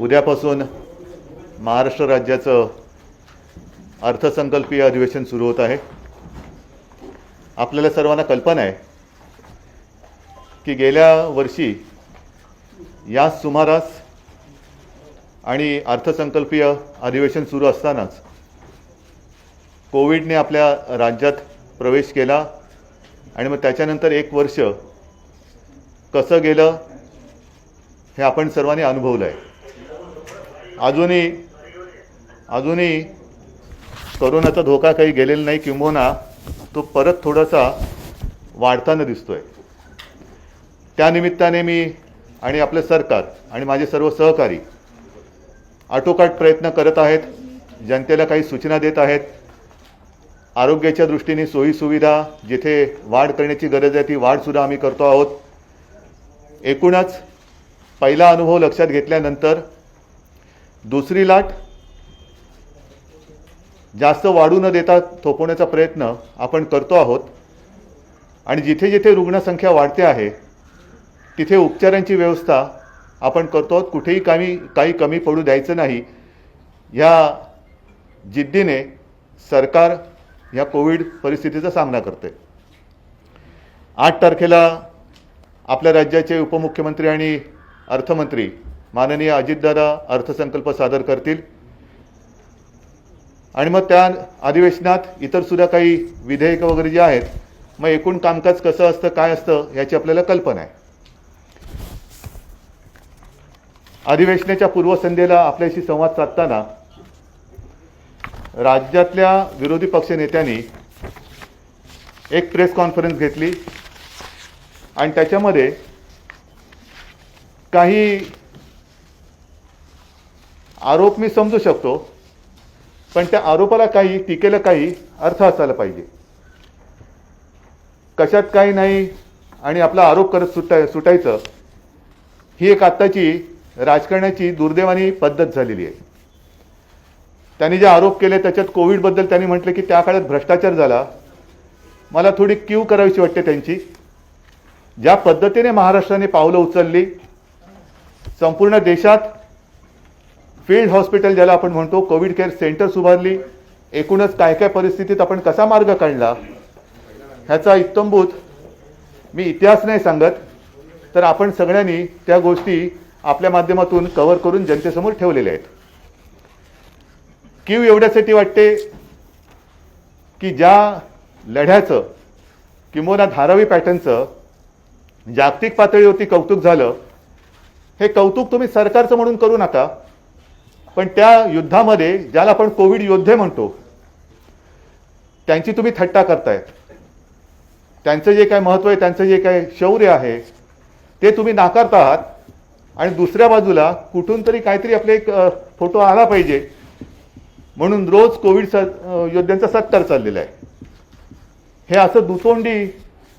उद्यापासून महाराष्ट्र राज्याचं अर्थसंकल्पीय अधिवेशन सुरू होत आहे. आपल्याला सर्वांना कल्पना आहे की गेल्या वर्षी या सुमारास आणि अर्थसंकल्पीय अधिवेशन सुरू असतानाच कोविडने आपल्या राज्यात प्रवेश केला आणि मग त्याच्यानंतर एक वर्ष कसं गेलं हे आपण सर्वांनी अनुभवलं आहे. अजूनही अजूनही करोनाचा धोका काही गेलेला नाही किंबहुना तो परत थोडासा वाढताना दिसतोय. त्यानिमित्ताने मी आणि आपलं सरकार आणि माझे सर्व सहकारी आटोकाट प्रयत्न करत आहेत जनतेला काही सूचना देत आहेत. आरोग्याच्या दृष्टीने सोयीसुविधा जिथे वाढ करण्याची गरज आहे ती वाढसुद्धा आम्ही करतो आहोत. एकूणच पहिला अनुभव लक्षात घेतल्यानंतर दुसरी लाट. जास्त वाढू न देता थोपवण्याचा प्रयत्न आपण करतो आहोत. आणि जिथे जिथे रुग्णसंख्या वाढते आहे तिथे उपचारांची व्यवस्था आपण करतो आहोत. कुठेही काही काही कमी पडू द्यायचं नाही. ह्या जिद्दीने सरकार ह्या कोविड परिस्थितीचा सामना करते. आठ तारखेला आपल्या राज्याचे उपमुख्यमंत्री आणि अर्थमंत्री माननीय अजितदादा अर्थसंकल्प सादर करतील. आणि मग त्या अधिवेशनात इतर सुद्धा काही विधेयकं वगैरे जे आहेत मग एकूण कामकाज कसं असतं काय असतं याची आपल्याला कल्पना आहे. अधिवेशनाच्या पूर्वसंध्येला आपल्याशी संवाद साधताना राज्यातल्या विरोधी पक्षनेत्यांनी एक प्रेस कॉन्फरन्स घेतली. आणि त्याच्यामध्ये काही आरोप मी समजू शकतो पण त्या आरोपाला काही टीकेला काही अर्थ असायला पाहिजे. कशात काही नाही आणि आपला आरोप करत सुटाय सुटायचं ही एक आत्ताची राजकारणाची दुर्दैवानी पद्धत झालेली आहे. त्यांनी जे आरोप केले त्याच्यात कोविडबद्दल त्यांनी म्हटलं की त्या काळात भ्रष्टाचार झाला. मला थोडी क्यू करावीशी वाटते त्यांची. ज्या पद्धतीने महाराष्ट्राने पावलं उचलली संपूर्ण देशात फील्ड हॉस्पिटल ज्याला आपण म्हणतो कोविड केअर सेंटर्स उभारली एकूणच काय काय परिस्थितीत आपण कसा मार्ग काढला ह्याचा इत्तंभूत मी इतिहास नाही सांगत. तर आपण सगळ्यांनी त्या गोष्टी आपल्या माध्यमातून कव्हर करून जनतेसमोर ठेवलेल्या आहेत. कीव एवढ्यासाठी वाटते की ज्या लढ्याचं किंवा धारावी पॅटर्नचं जागतिक पातळीवरती कौतुक झालं हे कौतुक तुम्ही सरकारचं म्हणून करू नका. पण त्या युद्धामध्ये ज्याला आपण कोविड योद्धे म्हणतो त्यांची तुम्ही थट्टा करतायत. त्यांचं जे काय महत्त्व आहे त्यांचं जे काय शौर्य आहे ते तुम्ही नाकारत आहात. आणि दुसऱ्या बाजूला कुठून तरी काहीतरी आपले एक फोटो आला पाहिजे. म्हणून रोज कोविड स योद्ध्यांचा सत्कार चाललेला आहे. हे असं दुतोंडी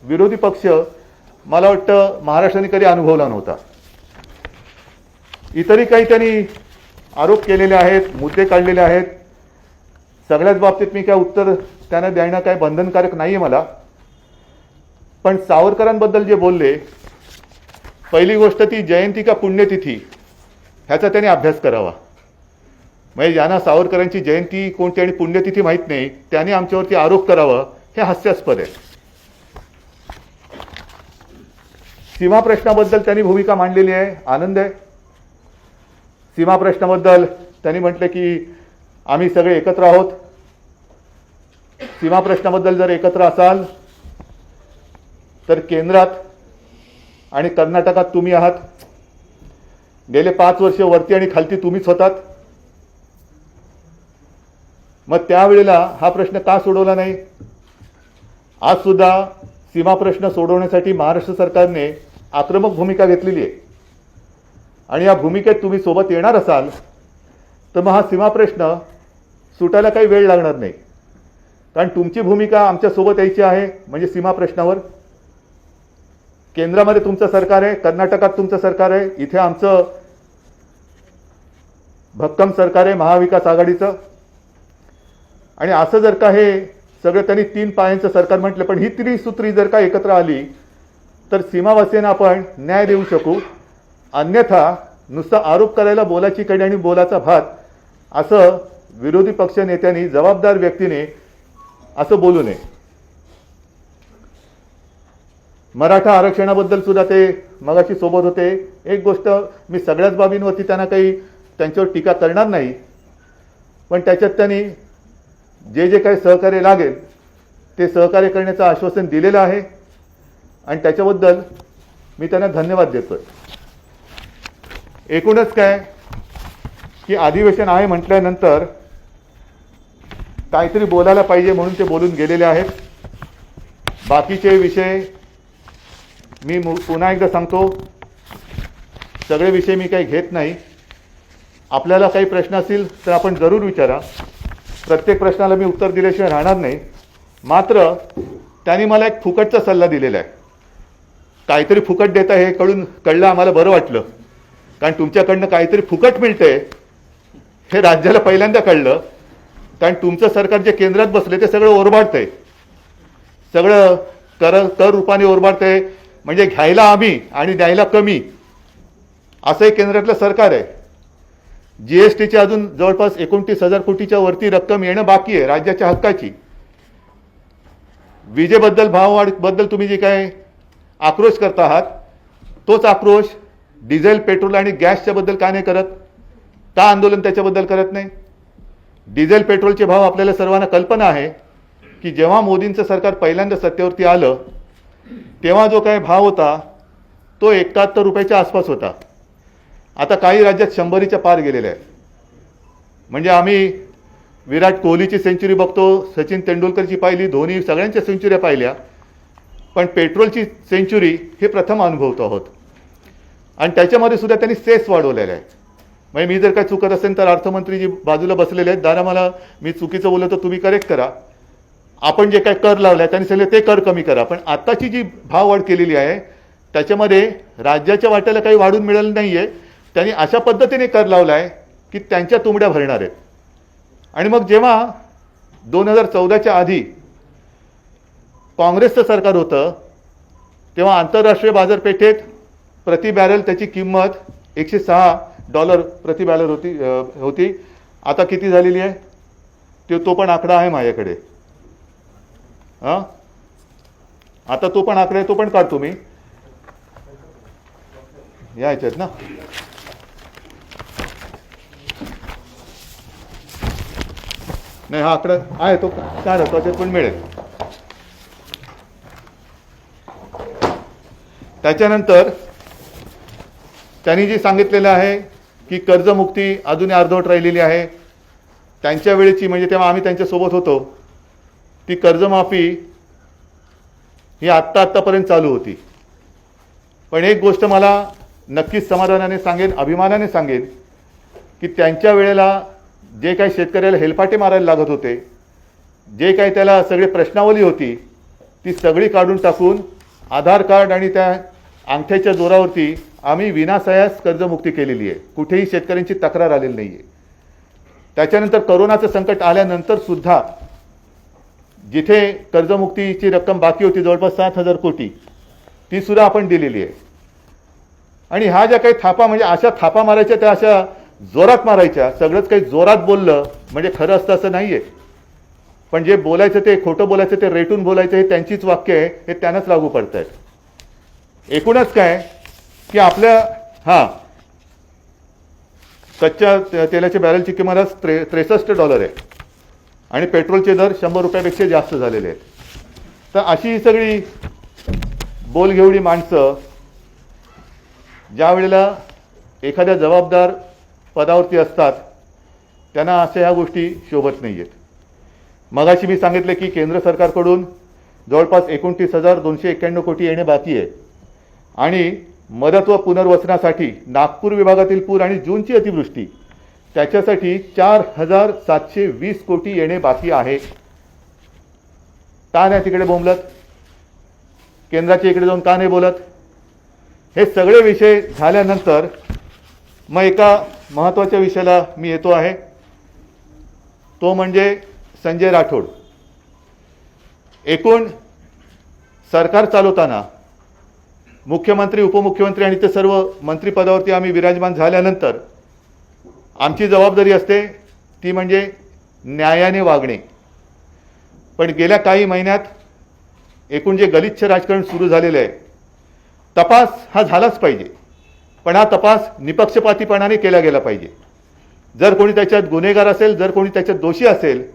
विरोधी पक्ष मला वाटतं महाराष्ट्राने कधी अनुभवला नव्हता. इतरही काही त्यांनी आरोप केलेले आहेत मुद्दे काढलेले आहेत. सगळ्याच बाबतीत मी काय उत्तर त्यांना देणं काय बंधनकारक नाही आहे मला. पण सावरकरांबद्दल जे बोलले पहिली गोष्ट ती जयंती का पुण्यतिथी ह्याचा त्यांनी अभ्यास करावा. म्हणजे ज्यांना सावरकरांची जयंती कोणती आणि पुण्यतिथी माहीत नाही त्याने आमच्यावरती आरोप करावा हे हास्यास्पद आहे. सीमा प्रश्नाबद्दल त्यांनी भूमिका मांडलेली आहे आनंद आहे. सीमा प्रश्नाबद्दल त्यांनी म्हटलं की आम्ही सगळे एकत्र आहोत. सीमा प्रश्नाबद्दल जर एकत्र असाल तर केंद्रात आणि कर्नाटकात तुम्ही आहात. गेले पाच वर्ष वरती आणि खालती तुम्हीच होतात. मग त्यावेळेला हा प्रश्न का सोडवला नाही? आज सुद्धा सीमा प्रश्न सोडवण्यासाठी महाराष्ट्र सरकारने आक्रमक भूमिका घेतलेली आहे. आणि या भूमिकेत तुम्ही सोबत येणार असाल तर मग हा सीमा प्रश्न सुटायला काही वेळ लागणार नाही. कारण तुमची भूमिका आमच्यासोबत यायची आहे म्हणजे सीमा प्रश्नावर. केंद्रामध्ये तुमचं सरकार आहे कर्नाटकात तुमचं सरकार आहे इथे आमचं भक्कम सरकार आहे महाविकास आघाडीचं. आणि असं जर का हे सगळं त्यांनी तीन पायांचं सरकार म्हटलं पण ही त्रिसूत्री जर का एकत्र आली तर सीमावासियांना आपण न्याय देऊ शकू. अन्यथा नुसता आरोप करायला बोलाची कडी आणि बोलाचा भात असं विरोधी पक्ष नेत्यांनी जबाबदार व्यक्तीने असं बोलू नये. मराठा आरक्षणाबद्दल सुद्धा ते मगाशी सोबत होते. एक गोष्ट मी सगळ्याच बाबींवरती त्यांना काही त्यांच्यावर टीका करणार नाही पण त्याच्यात त्यांनी जे जे काही सहकार्य लागेल ते सहकार्य करण्याचं आश्वासन दिलेलं आहे. आणि त्याच्याबद्दल मी त्यांना धन्यवाद देतोय. एकूणच काय? की अधिवेशन आहे म्हटल्यानंतर काहीतरी बोलायला पाहिजे म्हणून ते बोलून गेलेले आहेत. बाकीचे विषय मी मु- पुन्हा एकदा सांगतो. सगळे विषय मी काही घेत नाही. आपल्याला काही प्रश्न असतील तर आपण जरूर विचारा. प्रत्येक प्रश्नाला मी उत्तर दिल्याशिवाय राहणार नाही. मात्र त्यांनी मला एक फुकटचा सल्ला दिलेला आहे. काहीतरी फुकट देता हे कळून कळलं आम्हाला बरं वाटलं. कारण तुमच्याकडनं काहीतरी फुकट मिळतंय. हे राज्याला पहिल्यांदा कळलं. कारण तुमचं सरकार जे केंद्रात बसले ते सगळं ओरबाडतंय. सगळं कर कर रूपाने ओरबाडतंय. म्हणजे घ्यायला आम्ही आणि द्यायला कमी. असंही केंद्रातलं सरकार आहे. जी एस टीची अजून जवळपास एकोणतीस हजार कोटीच्या वरती रक्कम येणं बाकी आहे राज्याच्या हक्काची. विजेबद्दल भाववाढबद्दल तुम्ही जे काय आक्रोश करता आहात तोच आक्रोश डिझेल पेट्रोल आणि गॅसच्या बद्दल का नाही करत? का आंदोलन त्याच्याबद्दल करत नाही? डिझेल पेट्रोलचे भाव आपल्याला सर्वांना कल्पना आहे की जेव्हा मोदींचं सरकार पहिल्यांदा सत्तेवरती आलं तेव्हा जो काय भाव होता तो एकाहत्तर रुपयाच्या आसपास होता. आता काही राज्यात शंभरीच्या पार गेलेल्या आहेत. म्हणजे आम्ही विराट कोहलीची सेंचुरी बघतो सचिन तेंडुलकरची पाहिली धोनी सगळ्यांच्या सेंचुऱ्या पाहिल्या पण पेट्रोलची सेंचुरी हे प्रथम अनुभवतो आहोत. आणि त्याच्यामध्ये सुद्धा त्यांनी सेस वाढवलेला आहे. म्हणजे मी जर काय चुकत असेल तर अर्थमंत्री जी बाजूला बसलेले आहेत. दादा मला मी चुकीचं बोललो तर तुम्ही करेक्ट करा. आपण जे काय कर लावलाय त्यांनी सांगितलं ते कर कमी करा. पण आत्ताची जी भाववाढ केलेली आहे त्याच्यामध्ये राज्याच्या वाट्याला काही वाढून मिळालं नाही आहे त्यांनी अशा पद्धतीने कर लावलाय की त्यांच्या तुंबड्या भरणार आहेत. आणि मग जेव्हा दोन हजार चौदाच्या आधी काँग्रेसचं सरकार होतं तेव्हा आंतरराष्ट्रीय बाजारपेठेत प्रति बॅरल त्याची किंमत एकशे सहा डॉलर प्रति बॅरल होती होती. आता किती झालेली आहे? ते तो पण आकडा आहे माझ्याकडे. हां आता तो पण आकडा आहे तो पण काढतो मी. या ह्याच्यात ना. नाही हा आकडा आहे तो चार त्याच्यात पण मिळेल. त्याच्यानंतर त्यांनी जे सांगितलेलं आहे की कर्जमुक्ती अजूनही अर्धवट राहिलेली आहे त्यांच्या वेळेची म्हणजे तेव्हा आम्ही त्यांच्यासोबत होतो ती कर्जमाफी ही आत्ता आत्तापर्यंत चालू होती. पण एक गोष्ट मला नक्कीच समाधानाने सांगेन अभिमानाने सांगेन की त्यांच्या वेळेला जे काही शेतकऱ्याला हेलपाटे मारायला लागत होते जे काही त्याला सगळी प्रश्नावली होती ती सगळी काढून टाकून आधार कार्ड आणि त्या अंगठ्याच्या जोरावरती आम्ही विनासायास कर्जमुक्ती केलेली आहे. कुठेही शेतकऱ्यांची तक्रार आलेली नाही आहे त्याच्यानंतर करोनाचं संकट आल्यानंतर सुद्धा जिथे कर्जमुक्तीची रक्कम बाकी होती जवळपास सात हजार कोटी ती सुद्धा आपण दिलेली आहे. आणि ह्या ज्या काही थापा म्हणजे अशा थापा मारायच्या त्या अशा जोरात मारायच्या सगळंच काही जोरात बोललं म्हणजे खरं असतं असं नाही आहे पण जे बोलायचं ते खोटं बोलायचं ते रेटून बोलायचं हे त्यांचीच वाक्य आहे हे त्यांनाच लागू पडत आहेत एकूणच काय की आपल्या हां. कच्च्या तेलाच्या बॅरलची किंमत आज त्रे त्रेसष्ट डॉलर आहे. आणि पेट्रोलचे दर शंभर रुपयापेक्षा जास्त झालेले आहेत. तर अशी ही सगळी बोलघेवडी माणसं ज्या वेळेला एखाद्या जबाबदार पदावरती असतात त्यांना अशा ह्या गोष्टी शोभत नाही आहेत मगाशी मी सांगितले की केंद्र सरकारकडून जवळपास एकोणतीस हजार दोनशे एक्क्याण्णव कोटी येणे बाकी आहे. आणि मदत व पुनर्वसनासाठी नागपूर विभागातील पूर आणि जूनची अतिवृष्टी. त्याच्यासाठी चार हजार सातशे वीस कोटी येणे बाकी आहे. का नाही तिकडे बोंबलत? केंद्राच्या इकडे जाऊन का नाही बोलत? हे सगळे विषय झाल्यानंतर मग एका महत्त्वाच्या विषयाला मी येतो आहे. तो म्हणजे संजय राठोड. एकूण सरकार चालवताना मुख्यमंत्री उपमुख्यमंत्री आणि ते सर्व मंत्रिपदावरती आम्ही विराजमान झाल्यानंतर आमची जबाबदारी असते ती म्हणजे न्यायाने वागणे. पण गेल्या काही महिन्यात एकूण जे गलिच्छ राजकारण सुरू झालेलं आहे तपास हा झालाच पाहिजे. पण हा तपास निपक्षपातीपणाने केला गेला पाहिजे. जर कोणी त्याच्यात गुन्हेगार असेल जर कोणी त्याच्यात दोषी असेल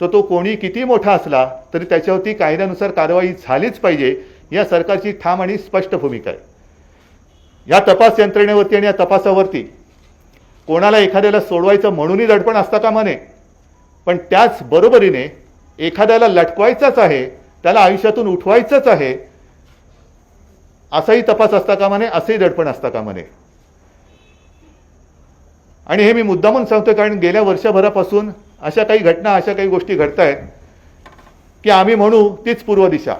तर तो कोणी किती मोठा असला तरी त्याच्यावरती कायद्यानुसार कारवाई झालीच पाहिजे. या सरकारची ठाम आणि स्पष्ट भूमिका आहे. या तपास यंत्रणेवरती आणि या तपासावरती कोणाला एखाद्याला सोडवायचं म्हणूनही दडपण असता कामा नये. पण त्याच बरोबरीने एखाद्याला लटकवायचंच आहे त्याला आयुष्यातून उठवायचंच आहे असाही तपास असता कामा नये असंही दडपण असता कामा नये. आणि हे मी मुद्दामून सांगतोय कारण गेल्या वर्षभरापासून अशा काही घटना अशा काही गोष्टी घडत आहेत की आम्ही म्हणू तीच पूर्व दिशा.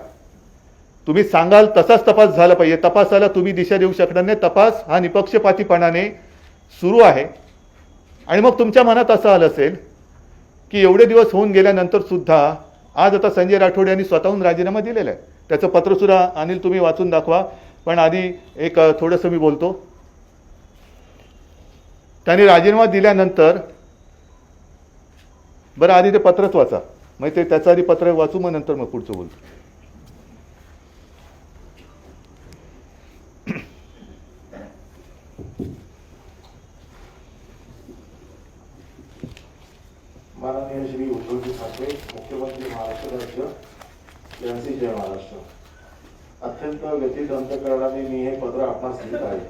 तुम्ही सांगाल तसाच तपास झाला पाहिजे. तपासाला तुम्ही दिशा देऊ शकणार नाही. तपास हा निपक्षपातीपणाने सुरू आहे. आणि मग तुमच्या मनात असं आलं असेल की एवढे दिवस होऊन गेल्यानंतर सुद्धा आज आता संजय राठोड यांनी स्वतःहून राजीनामा दिलेला आहे. त्याचं पत्रसुद्धा अनिल तुम्ही वाचून दाखवा. पण आधी एक थोडंसं मी बोलतो. त्यांनी राजीनामा दिल्यानंतर बरं आधी ते पत्रच वाचा. मग ते त्याचं आधी पत्र वाचू मग नंतर मग पुढचं बोलतो माननीय श्री उद्धवजी ठाकरे मुख्यमंत्री महाराष्ट्र राज्य यांचे जय महाराष्ट्र. अत्यंत व्यथित अंतकरणाने मी हे पत्र आपणास लिहित आहे.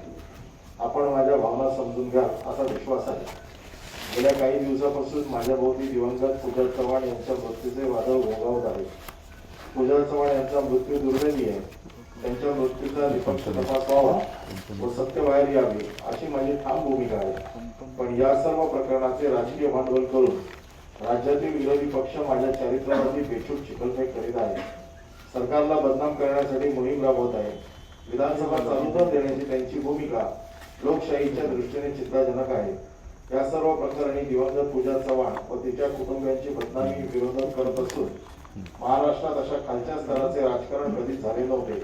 आपण माझ्या भावना समजून घ्या असा विश्वास आहे. गेल्या काही दिवसापासून माझ्या भोवती दिवंगत पूजा चव्हाण यांच्या मृत्यूचे वादळ घोंगावत आहे. पूजा चव्हाण यांचा मृत्यू दुर्दैवी आहे. त्यांच्या मृत्यूचा निपक्ष तपास व्हावा व सत्य बाहेर यावे अशी माझी ठाम भूमिका आहे. पण या सर्व प्रकरणाचे राजकीय भांडवल करून राज्यातील विरोधी पक्ष माझ्या चारित्र्यावरती बेछूट चिखलफेक करीत आहे सरकारला बदनाम करण्यासाठी मोहीम राबवत आहे विधानसभा चालू न देण्याची त्यांची भूमिका लोकशाहीच्या दृष्टीने चिंताजनक आहे. या सर्व प्रकरणी दिवंगत पूजा चव्हाण व तिच्या कुटुंबियांची बदनामी विरोधात करत असून महाराष्ट्रात अशा खालच्या स्तराचे राजकारण कधीच झाले नव्हते.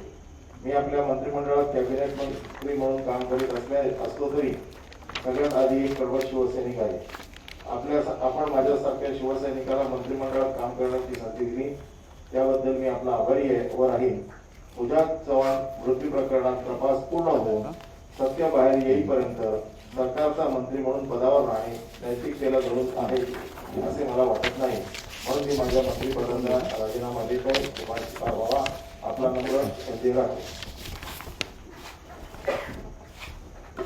मी आपल्या मंत्रिमंडळात कॅबिनेट मंत्री म्हणून काम करीत असल्या असलो तरी सगळ्यात आधी एक प्रबळ शिवसैनिक आहे. आपल्या आपण माझ्यासारख्या शिवसैनिकाला मंत्रिमंडळात काम करण्याची संधी दिली. त्याबद्दल मी आपला आभारी आहे व राहीन. पूजा चव्हाण मृत्यू प्रकरणात तपास पूर्ण होऊन सत्य बाहेर येईपर्यंत सरकारचा मंत्री म्हणून पदावर राहणे नैतिकतेला धरून आहे असे मला वाटत नाही. म्हणून मी माझ्या मंत्रिपदाचा राजीनामा देत आहे व्हावा. आपला नंबर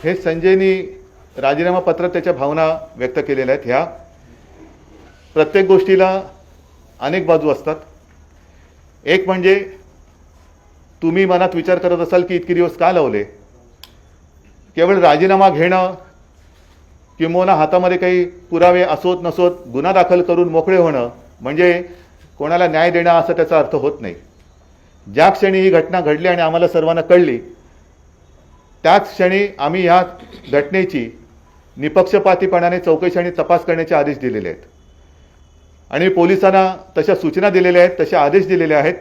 हे संजयनी राजीनामा पत्रात त्याच्या भावना व्यक्त केलेल्या आहेत. ह्या प्रत्येक गोष्टीला अनेक बाजू असतात. एक म्हणजे तुम्ही मनात विचार करत असाल की इतके दिवस का लावले? केवळ राजीनामा घेणं किंबहुना हातामध्ये काही पुरावे असोत नसोत गुन्हा दाखल करून मोकळे होणं म्हणजे कोणाला न्याय देणं असा त्याचा अर्थ होत नाही. ज्या क्षणी ही घटना घडली आणि आम्हाला सर्वांना कळली त्याच क्षणी आम्ही ह्या घटनेची निपक्षपातीपणाने चौकशी आणि तपास करण्याचे आदेश दिलेले आहेत. आणि पोलिसांना तशा सूचना दिलेल्या आहेत तसे आदेश दिलेले आहेत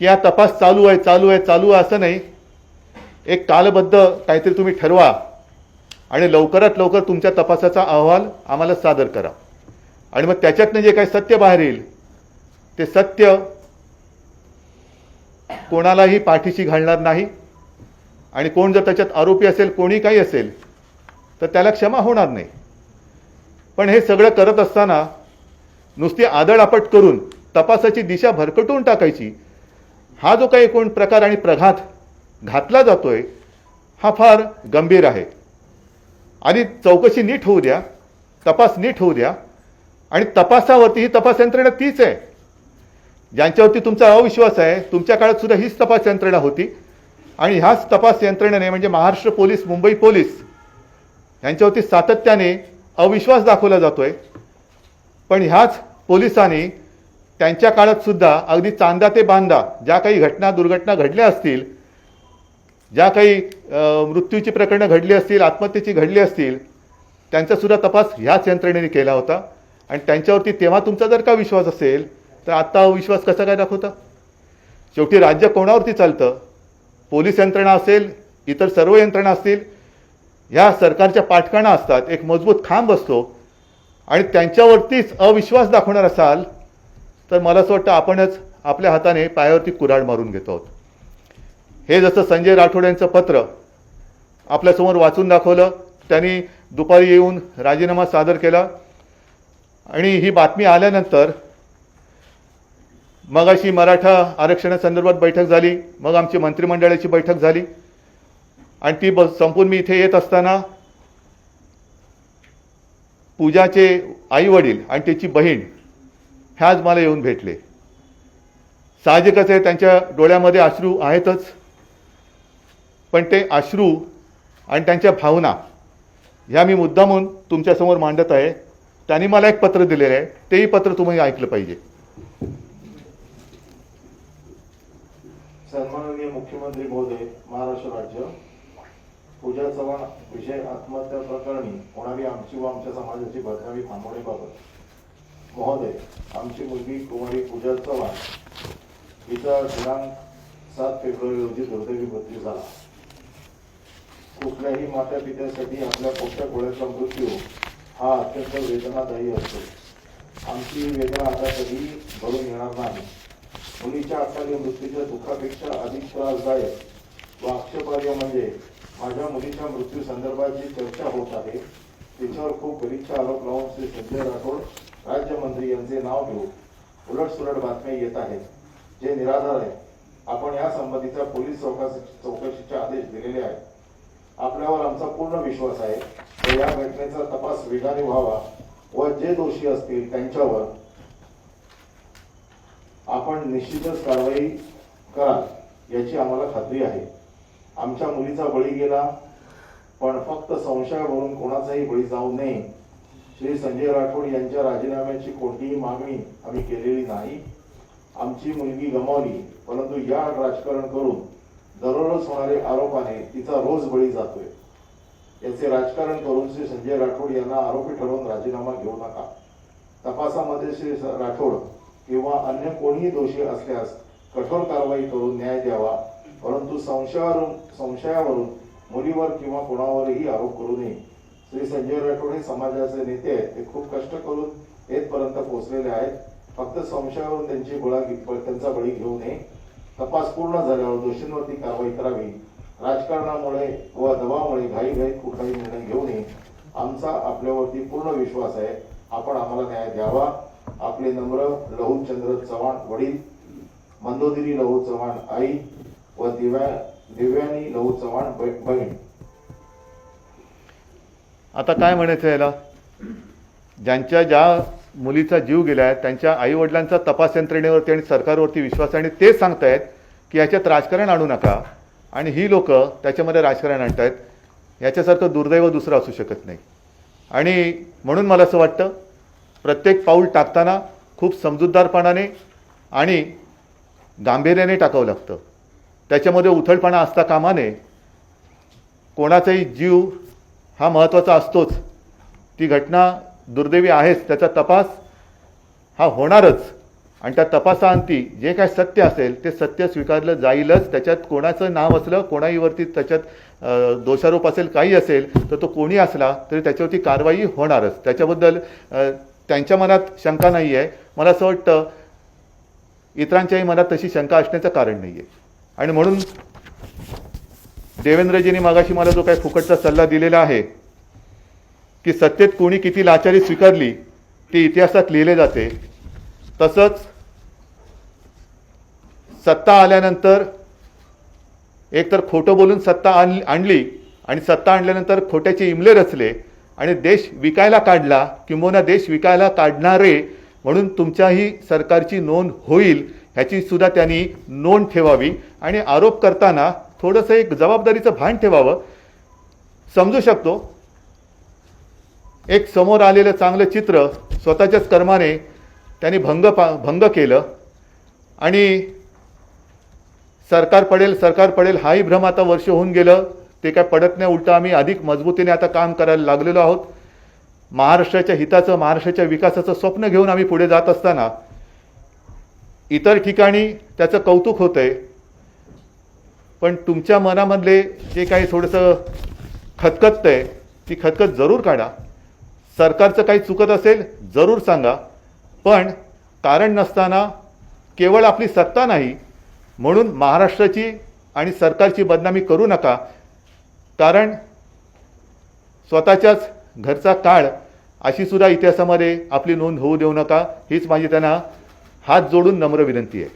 की हा तपास चालू आहे चालू आहे चालू आहे असं नाही. एक कालबद्ध काहीतरी तुम्ही ठरवा आणि लवकरात लवकर तुमच्या तपासाचा अहवाल आम्हाला सादर करा. आणि मग त्याच्यातनं जे काही सत्य बाहेर येईल ते सत्य कोणालाही पाठीशी घालणार नाही. आणि कोण जर त्याच्यात आरोपी असेल कोणी काही असेल तर त्याला क्षमा होणार नाही. पण हे सगळं करत असताना नुसती आदळआपट करून तपासाची दिशा भरकटून टाकायची हा जो काही एकूण प्रकार आणि प्रघात घातला जातोय हा फार गंभीर आहे. आणि चौकशी नीट होऊ द्या तपास नीट होऊ द्या आणि तपासावरती ही तपास यंत्रणा तीच आहे. ज्यांच्यावरती तुमचा अविश्वास आहे तुमच्या काळात सुद्धा हीच तपास यंत्रणा होती. आणि ह्याच तपास यंत्रणेने म्हणजे महाराष्ट्र पोलीस मुंबई पोलीस यांच्यावरती सातत्याने अविश्वास दाखवला जातोय. पण ह्याच पोलिसांनी त्यांच्या काळात सुद्धा अगदी चांदा ते बांदा ज्या काही घटना दुर्घटना घडल्या असतील ज्या काही मृत्यूची प्रकरणं घडली असतील आत्महत्येची घडली असतील त्यांचासुद्धा तपास ह्याच यंत्रणेने केला होता. आणि त्यांच्यावरती तेव्हा तुमचा जर का विश्वास असेल तर आत्ता अविश्वास कसा काय दाखवता? शेवटी राज्य कोणावरती चालतं? पोलीस यंत्रणा असेल इतर सर्व यंत्रणा असतील ह्या सरकारच्या पाठकाणा असतात एक मजबूत खांब असतो. आणि त्यांच्यावरतीच अविश्वास दाखवणार असाल तर मला असं वाटतं आपणच आपल्या हाताने पायावरती कुऱ्हाड मारून घेतो आहोत. हे जसं संजय राठोड यांचं पत्र आपल्यासमोर वाचून दाखवलं त्यांनी दुपारी येऊन राजीनामा सादर केला. आणि ही बातमी आल्यानंतर मग अशी मराठा आरक्षणासंदर्भात बैठक झाली मग आमची मंत्रिमंडळाची बैठक झाली. आणि ती ब संपून मी इथे येत असताना पूजाचे आई वडील आणि त्याची बहीण ह्याच मला येऊन भेटले. साहजिकच आहे त्यांच्या डोळ्यामध्ये अश्रू आहेतच. पण ते अश्रू आणि त्यांच्या भावना ह्या मी मुद्दामून तुमच्यासमोर मांडत आहे. त्यांनी मला एक पत्र दिलेलं आहे तेही पत्र तुम्ही ऐकलं पाहिजे. सन्माननीय मुख्यमंत्री महोदय महाराष्ट्र राज्य. पूजा चव्हाण विषय आत्महत्या प्रकरणी होणारी आमची व आमच्या समाजाची बदनामी थांबवण्याबाबत महोदय आमची मुलगी कुमारी पूजा चव्हाण हिचा दिनांक सात फेब्रुवारी रोजी दुर्दैवी मृत्यू झाला. कुठल्याही माता पित्यासाठी आपल्या पोटच्या गोळ्याचा मृत्यू हा अत्यंत वेदनादायी असतो. आमची वेदना आता कधी भरून येणार नाही. मुलीच्या अकाली मृत्यूच्या दुःखापेक्षा अधिक त्रासदायक व आक्षेपार्ह म्हणजे माझ्या मुलीच्या मृत्यू संदर्भात जी चर्चा होत आहे. तिच्यावर खूप गरीबचा आरोप लावून श्री संजय राठोड राज्यमंत्री यांचे नाव घेऊन उलटसुलट बातम्या येत आहेत. जे निराधार आहे. आपण या संबंधीचा पोलीस चौकशी चौकशीचे आदेश दिलेले आहेत. आपल्यावर आमचा पूर्ण विश्वास आहे. तर या घटनेचा तपास वेगाने व्हावा व जे दोषी असतील त्यांच्यावर आपण निश्चितच कारवाई कराल याची आम्हाला खात्री आहे. आमच्या मुलीचा बळी गेला पण फक्त संशयावरून कोणाचाही बळी जाऊ नये. श्री संजय राठोड यांच्या राजीनाम्याची कोणतीही मागणी आम्ही केलेली नाही. आमची मुलगी गमावली परंतु या राजकारण करून दररोज होणारे आरोपाने तिचा रोज बळी जातोय. याचे राजकारण करून श्री संजय राठोड यांना आरोपी ठरवून राजीनामा घेऊ नका. तपासामध्ये श्री राठोड किंवा अन्य कोणीही दोषी असल्यास कठोर कारवाई करून न्याय द्यावा. परंतु संशयावरून संशयावरून मुलीवर किंवा कोणावरही आरोप करू नये. श्री संजय राठोड हे समाजाचे नेते आहेत. ते खूप कष्ट करून येथपर्यंत पोहोचलेले आहेत. फक्त संशयावरून त्यांची बळा त्यांचा बळी घेऊ नये. तपास पूर्ण झाल्यावर दोषींवरती कारवाई करावी. राजकारणामुळे व दबावामुळे घाईघाईत कुठलाही निर्णय घेऊ नये. आमचा आपल्यावरती पूर्ण विश्वास आहे. आपण आम्हाला न्याय द्यावा. आपले नम्र लहूचंद्र चव्हाण वडील मंदोदरी लहू चव्हाण आई व दिव्या दिव्यानी लहू चव्हाण बहीण. आता काय म्हणायचं याला? ज्यांच्या ज्या मुलीचा जीव गेलाय त्यांच्या त्यांच्या आईवडिलांचा तपास यंत्रणेवरती आणि सरकारवरती विश्वास आहे आणि ते सांगतायत की याच्यात राजकारण आणू नका आणि ही लोक त्याच्यामध्ये राजकारण आणतायत याच्यासारखं दुर्दैव दुसरं असू शकत नाही. आणि म्हणून मला असं वाटतं प्रत्येक पाऊल टाकताना खूप समजूतदारपणाने आणि गांभीर्याने टाकावं लागतं. त्याच्यामध्ये उथळपणा असता कामा नये कोणाचाही जीव हा महत्त्वाचा असतोच. ती घटना दुर्दैवी आहेच त्याचा तपास हा होणारच. आणि त्या तपासाअंती जे काय सत्य असेल ते सत्य स्वीकारलं जाईलच. त्याच्यात कोणाचं नाव असलं कोणाहीवरती त्याच्यात दोषारोप असेल काही असेल तर तो कोणी असला तरी त्याच्यावरती कारवाई होणारच. त्याच्याबद्दल त्यांच्या मनात शंका नाही आहे मला असं वाटतं इतरांच्याही मनात तशी शंका असण्याचं कारण नाही आहे आणि म्हणून देवेंद्रजींनी मागाशी मला जो काही फुकटचा सल्ला दिलेला आहे की सत्तेत कोणी किती लाचारी स्वीकारली ती इतिहासात लिहिले जाते. तसंच सत्ता आल्यानंतर एकतर खोटं बोलून सत्ता आणली आणली आणि सत्ता आणल्यानंतर खोट्याचे इमले रचले आणि देश विकायला काढला किंबहुना देश विकायला काढणारे म्हणून तुमच्याही सरकारची नोंद होईल ह्याची सुद्धा त्यांनी नोंद ठेवावी. आणि आरोप करताना थोडंसं एक जबाबदारीचं भान ठेवावं. समजू शकतो एक समोर आलेलं चांगलं चित्र स्वतःच्याच कर्माने त्यांनी भंग पा भंग केलं. आणि सरकार पडेल सरकार पडेल हाही भ्रम आता वर्ष होऊन गेलं. ते काय पडत नाही उलटं आम्ही अधिक मजबूतीने आता काम करायला लागलेलो आहोत. महाराष्ट्राच्या हिताचं महाराष्ट्राच्या विकासाचं स्वप्न घेऊन आम्ही पुढे जात असताना इतर ठिकाणी त्याचं कौतुक होतंय. पण तुमच्या मनामधले जे काही थोडंसं खतखत आहे ती खतखत जरूर काढा. सरकारचं काही चुकत असेल जरूर सांगा. पण कारण नसताना केवळ आपली सत्ता नाही म्हणून महाराष्ट्राची आणि सरकारची बदनामी करू नका. कारण स्वतःच्याच घरचा काळ अशी सुद्धा इतिहासामध्ये आपली नोंद होऊ देऊ नका. हीच माझी त्यांना हात जोडून नम्र विनंती आहे.